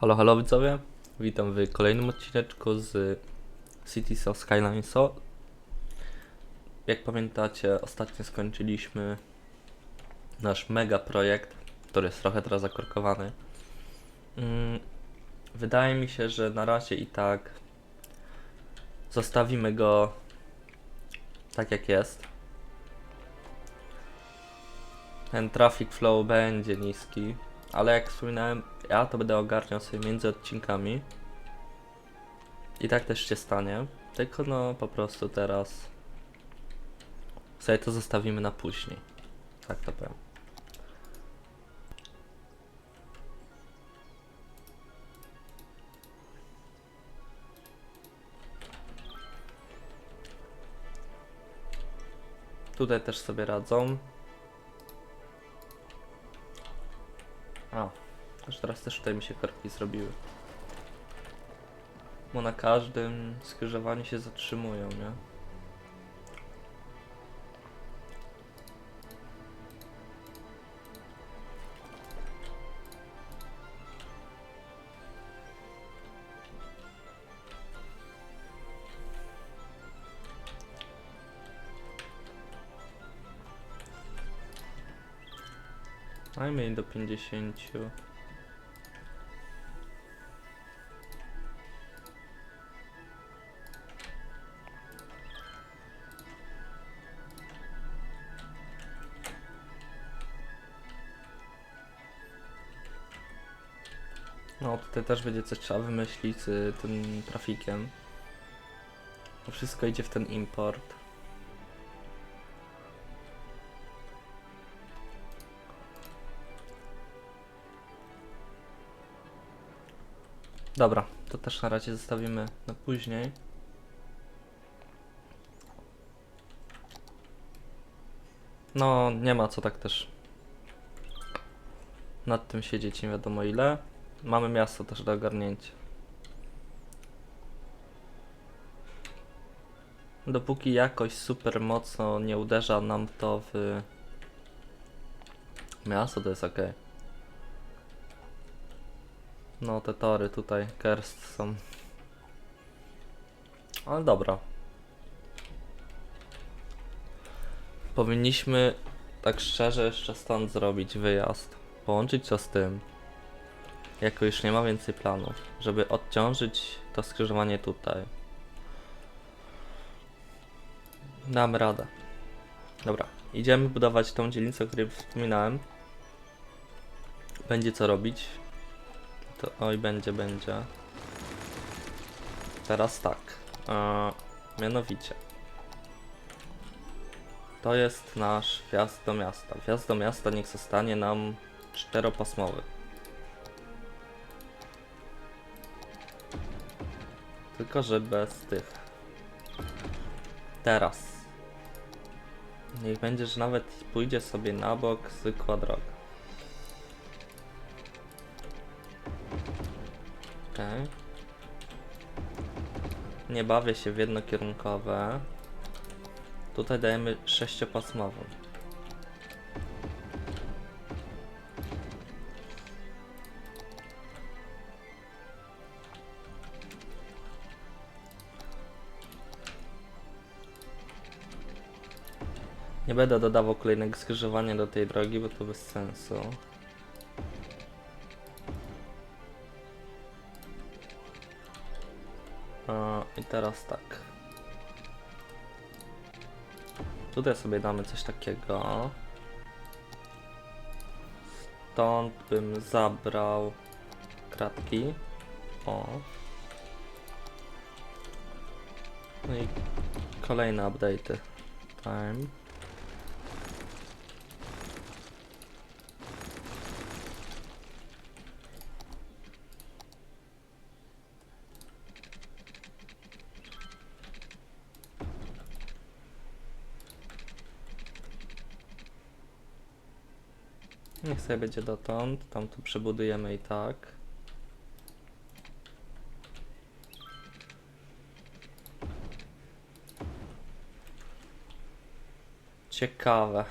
Halo, halo widzowie, witam w kolejnym odcineczku z Cities of Skyline Soul. Jak pamiętacie, ostatnio skończyliśmy nasz mega projekt, który jest trochę teraz zakorkowany. Mm, Wydaje mi się, że na razie i tak zostawimy go tak jak jest. Ten traffic flow będzie niski, ale jak wspominałem, ja to będę ogarniał sobie między odcinkami. I tak też się stanie. Tylko no po prostu teraz sobie to zostawimy na później. Tak to powiem. Tutaj też sobie radzą. A, aż teraz też tutaj mi się korki zrobiły. Bo na każdym skrzyżowaniu się zatrzymują, nie? Najmniej do 50. też będzie coś trzeba wymyślić z tym trafikiem. To wszystko idzie w ten import. Dobra, to też na razie zostawimy na później. No, nie ma co tak też nad tym siedzieć nie wiadomo ile. Mamy miasto też do ogarnięcia. Dopóki jakoś super mocno nie uderza nam to w miasto, to jest ok. No, te tory tutaj, kerst są. Ale dobra. Powinniśmy, tak szczerze, jeszcze stąd zrobić wyjazd. Połączyć to z tym. Jako już nie ma więcej planów, żeby odciążyć to skrzyżowanie tutaj. Damy radę. Dobra, idziemy budować tą dzielnicę, o której wspominałem. Będzie co robić. To oj, będzie, będzie. Teraz tak. E, mianowicie. To jest nasz wjazd do miasta. Wjazd do miasta niech zostanie nam czteropasmowy. Tylko, że bez tych. Teraz. Niech będzie, że nawet pójdzie sobie na bok zwykła droga. Okej. Nie bawię się w jednokierunkowe. Tutaj dajemy sześciopasmową. Nie będę dodawał kolejnego skrzyżowania do tej drogi, bo to bez sensu. A, I teraz tak. Tutaj sobie damy coś takiego. Stąd bym zabrał kratki. O. No i kolejne update'y. Time. sobie będzie dotąd, tam tu przebudujemy i tak. Ciekawe.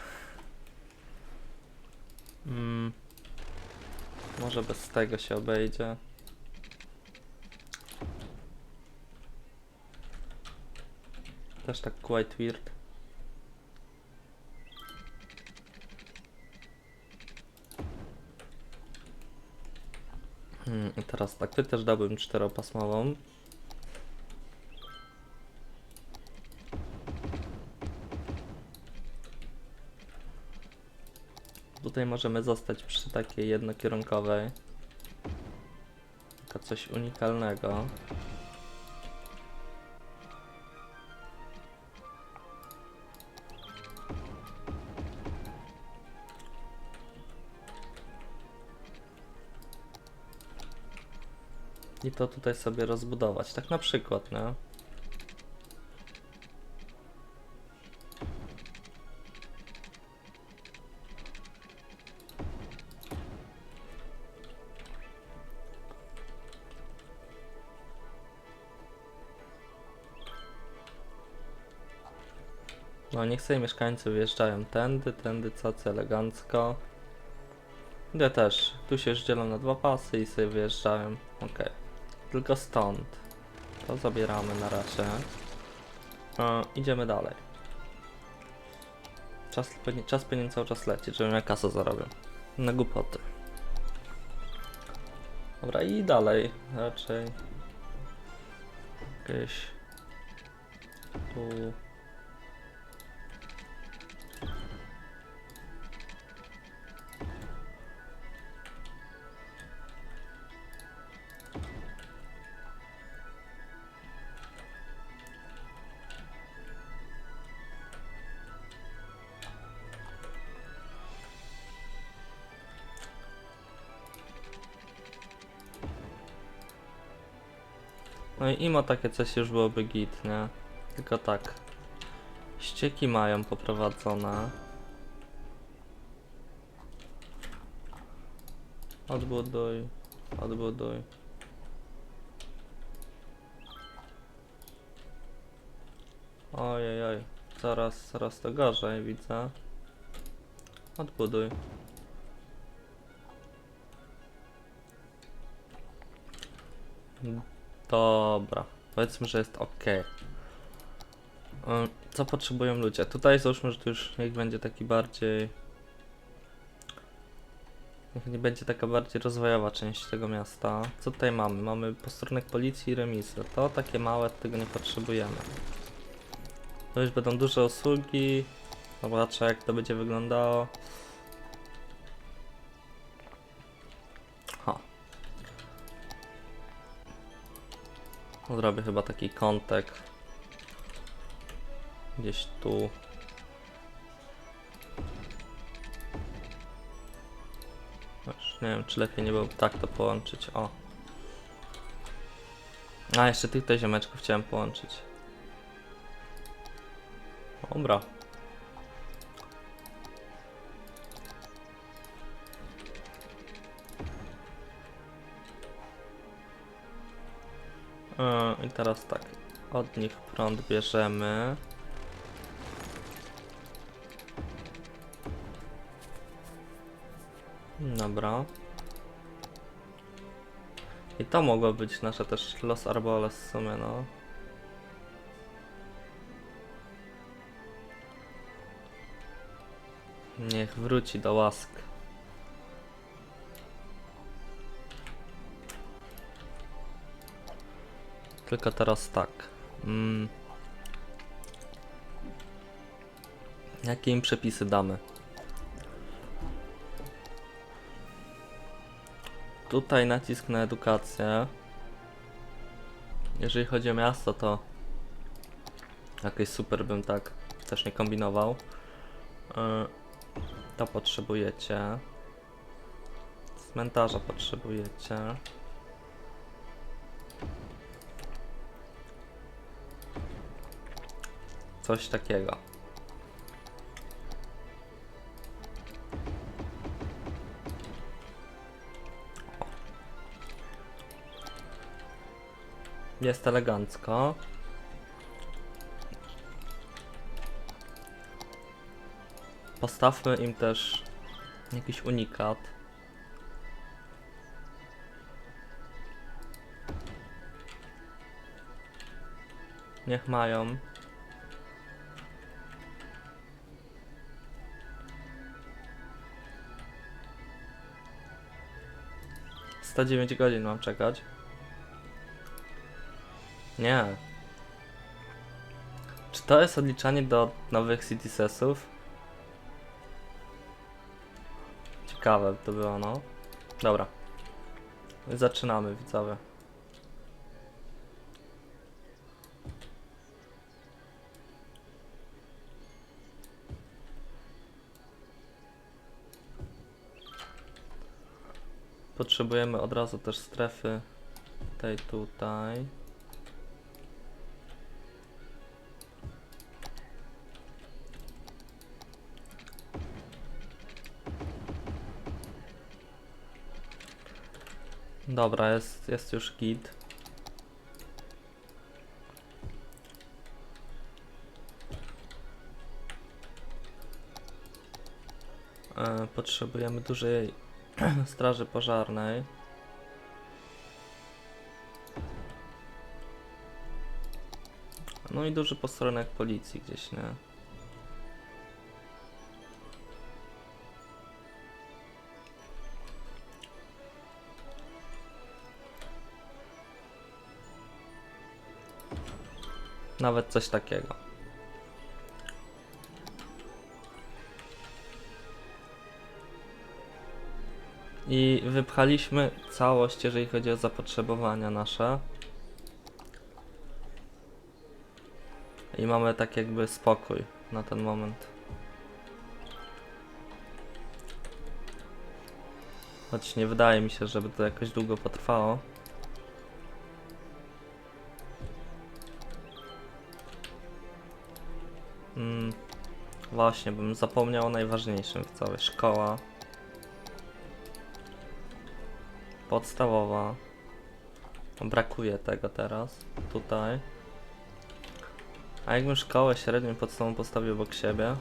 Mm. Może bez tego się obejdzie. Też tak quite weird. Teraz tak, ty też dałbym czteropasmową. Tutaj możemy zostać przy takiej jednokierunkowej. Tylko coś unikalnego. I to tutaj sobie rozbudować. Tak na przykład, nie? No niech sobie mieszkańcy wyjeżdżają tędy, tędy, cacy elegancko. Idę też. Tu się już dzielą na dwa pasy i sobie wyjeżdżają. Okej. Tylko stąd. To zabieramy na razie. E, idziemy dalej. Czas, czas powinien cały czas lecieć, żebym ja kasę zarobił. Na głupoty. Dobra, i dalej. Raczej. Jakieś. Tu. No i imo takie coś już byłoby git, nie? Tylko tak. Ścieki mają poprowadzone. Odbuduj, odbuduj. Ojej, oj, coraz, coraz to gorzej widzę. Odbuduj. Dobra, powiedzmy, że jest ok. Co potrzebują ludzie? Tutaj załóżmy, że to już niech będzie taki bardziej. Niech nie będzie taka bardziej rozwojowa część tego miasta. Co tutaj mamy? Mamy posterunek policji i remisy. To takie małe, tego nie potrzebujemy. To już będą duże usługi. Zobaczę jak to będzie wyglądało. Zrobię chyba taki kątek. Gdzieś tu. Nie wiem, czy lepiej nie było tak to połączyć. O. A, jeszcze tych te ziomeczków chciałem połączyć. Dobra. I teraz tak, od nich prąd bierzemy. Dobra. I to mogło być nasze też Los Arboles w sumie, no. Niech wróci do łask. Tylko teraz tak. Mm. Jakie im przepisy damy? Tutaj nacisk na edukację. Jeżeli chodzi o miasto, to jakieś super bym tak też nie kombinował. Yy, To potrzebujecie. Cmentarza potrzebujecie. Coś takiego. Jest elegancko. Postawmy im też jakiś unikat. Niech mają. 109 godzin mam czekać. Nie. Czy to jest odliczanie do nowych Citizensów? Ciekawe to było, no. Dobra. Zaczynamy, widzowie. Potrzebujemy od razu też strefy tej tutaj. Dobra, jest, jest już git. E, potrzebujemy dużej straży pożarnej. No i duży posterunek policji gdzieś, nie? Nawet coś takiego. I wypchaliśmy całość, jeżeli chodzi o zapotrzebowania nasze. I mamy tak jakby spokój na ten moment. Choć nie wydaje mi się, żeby to jakoś długo potrwało. Mm, właśnie, bym zapomniał o najważniejszym w całej szkoła. Podstawowa. Brakuje tego teraz. Tutaj. A jakbym szkołę średnią podstawową postawił obok siebie?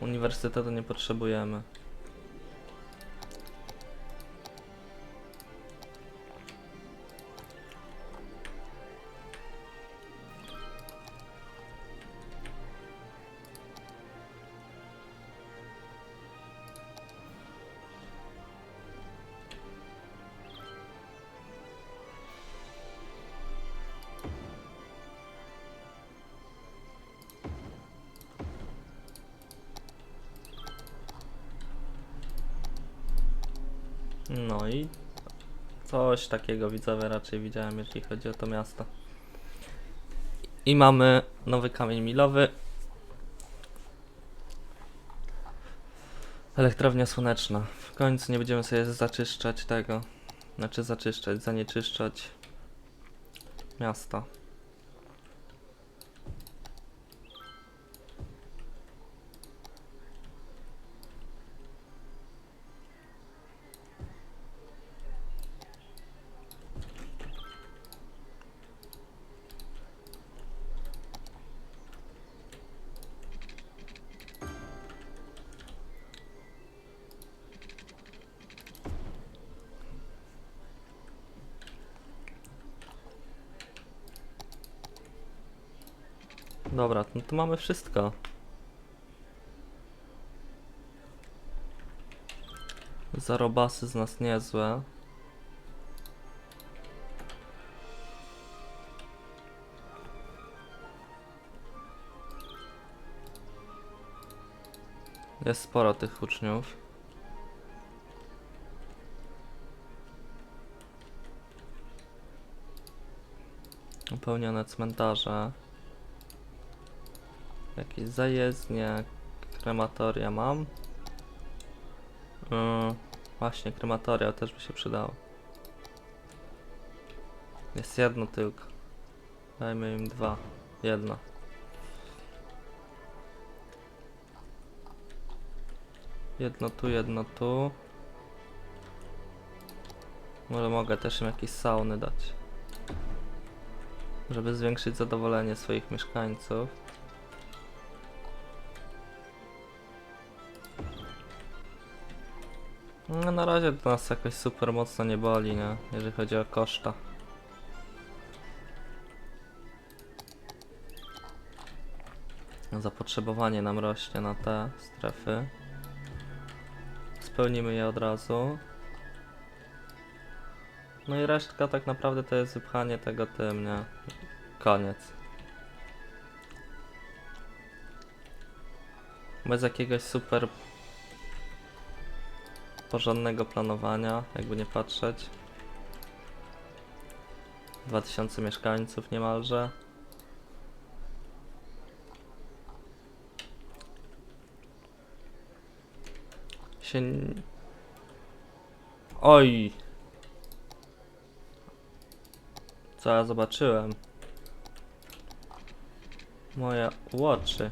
Uniwersytetu nie potrzebujemy. No i coś takiego widzowie raczej widziałem, jeśli chodzi o to miasto. I mamy nowy kamień milowy. Elektrownia słoneczna. W końcu nie będziemy sobie zaczyszczać tego. Znaczy zaczyszczać, zanieczyszczać miasta. Dobra, no to mamy wszystko. Zarobasy z nas niezłe. Jest sporo tych uczniów. Upełnione cmentarze. Jakieś zajezdnie, krematoria mam. Yy, właśnie, krematoria też by się przydało. Jest jedno tylko. Dajmy im dwa. Jedno. Jedno tu, jedno tu. Może mogę też im jakieś sauny dać. Żeby zwiększyć zadowolenie swoich mieszkańców. No na razie to nas jakoś super mocno nie boli, nie? Jeżeli chodzi o koszta. Zapotrzebowanie nam rośnie na te strefy. Spełnimy je od razu. No i resztka tak naprawdę to jest wypchanie tego tym, nie? Koniec. Bez jakiegoś super porządnego planowania, jakby nie patrzeć. 2000 mieszkańców niemalże. Się... Oj! Co ja zobaczyłem? Moje łoczy.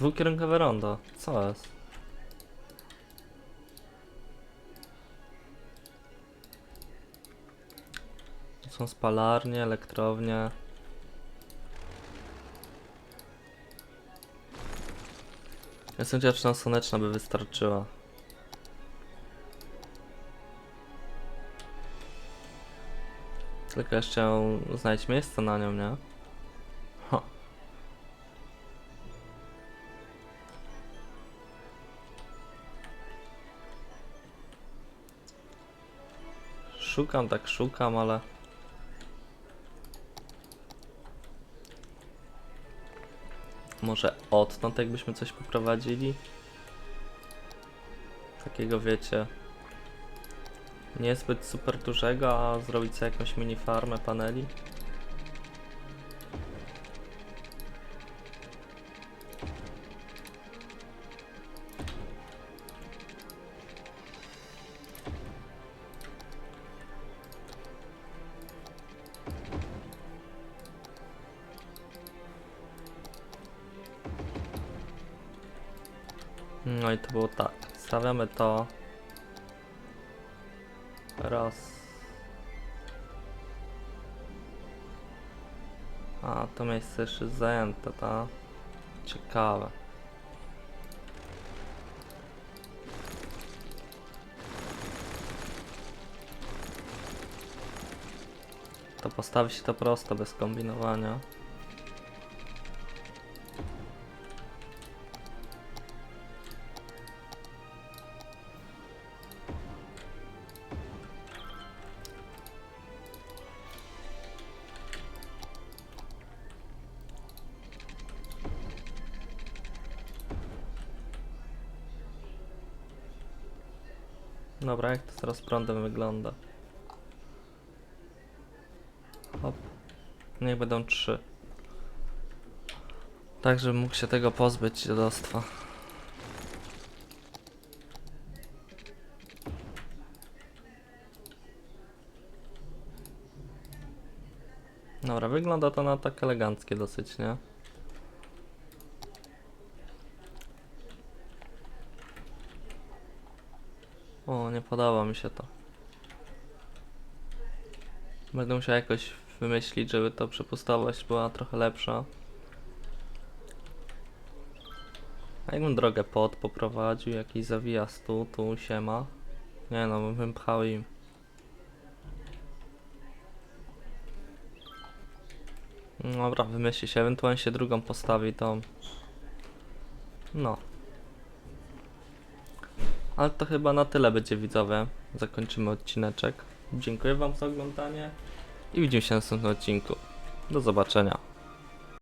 Dwukierunkowe rondo. Co jest? Są spalarnie, elektrownie. Ciekaw, czy nam słoneczna by wystarczyła. Tylko jeszcze znaleźć miejsce na nią, nie? Szukam, tak szukam, ale... Może odtąd jakbyśmy coś poprowadzili? Takiego wiecie... Niezbyt super dużego, a zrobić sobie jakąś mini farmę paneli? A, to miejsce jeszcze zajęte, ta. Ciekawe. To postawi się to prosto, bez kombinowania. Dobra, jak to teraz prądem wygląda? Hop. Niech będą trzy. Tak, żebym mógł się tego pozbyć, dziadostwa. Dobra, wygląda to na tak eleganckie dosyć, nie? O, nie podoba mi się to. Będę musiał jakoś wymyślić, żeby to przepustowość była trochę lepsza. A jakbym drogę pod poprowadził, jakiś zawijaz tu, tu siema. Nie no, bym pchał im. Dobra, wymyśli się, ewentualnie się drugą postawi tą. No. Ale to chyba na tyle będzie widzowie. Zakończymy odcineczek. Dziękuję wam za oglądanie i widzimy się w następnym odcinku. Do zobaczenia.